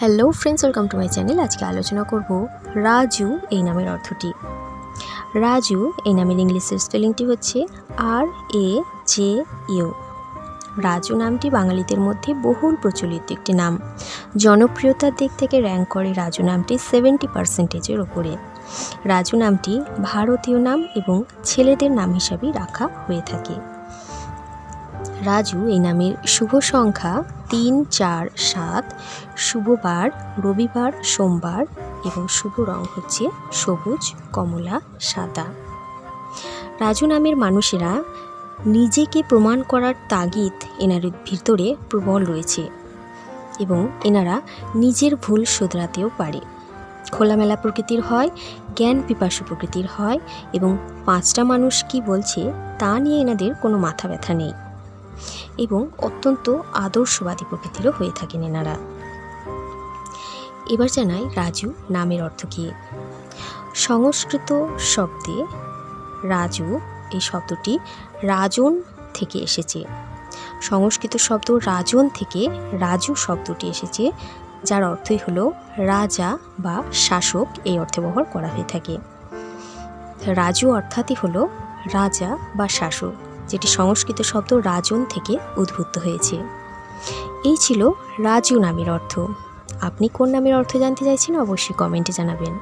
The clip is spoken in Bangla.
Hello friends welcome to my channel আজকে আলোচনা করব রাজু, এই নামের অর্থটি। রাজু, এই নামের ইংলিশের স্পেলিংটি হচ্ছে R A J U Raju নামটি বাঙালিদের মধ্যে বহুল প্রচলিত একটি নাম। জনপ্রিয়তার দিক থেকে র্যাঙ্ক করে রাজু নামটি সেভেন্টি পার্সেন্টেজের ওপরে রাজু নামটি ভারতীয় নাম এবং ছেলেদের নাম হিসাবেই রাখা হয়ে থাকে। রাজু এই নামের শুভ সংখ্যা তিন, চার, সাত। শুভবার, রবিবার, সোমবার এবং শুভ রং হচ্ছে সবুজ, কমলা, সাদা। রাজু নামের মানুষেরা নিজেকে প্রমাণ করার তাগিদ এনার ভিতরে প্রবল রয়েছে এবং এনারা নিজের ভুল শোধরাতেও পারে। খোলামেলা প্রকৃতির হয়, জ্ঞান পিপাসু প্রকৃতির হয় এবং পাঁচটা মানুষ কি বলছে তা নিয়ে এনাদের কোনো মাথা ব্যথা নেই। এবং অত্যন্ত আদর্শবাদী প্রকৃতিরও হয়ে থাকেন এনারা। এবার জানাই রাজু নামের অর্থ কী? সংস্কৃত শব্দে রাজু এই শব্দটি রাজন থেকে এসেছে। সংস্কৃত শব্দ রাজন থেকে রাজু শব্দটি এসেছে, যার অর্থই হলো রাজা বা শাসক এই অর্থে ব্যবহার করা হয়ে থাকে। রাজু অর্থাৎই হলো রাজা বা শাসক। যেটি সংস্কৃত শব্দ রাজন থেকে উদ্ভূত হয়েছে। এই ছিল রাজু নামের অর্থ। আপনি কোন নামের অর্থ জানতে চাইছেন অবশ্যই কমেন্টে জানাবেন।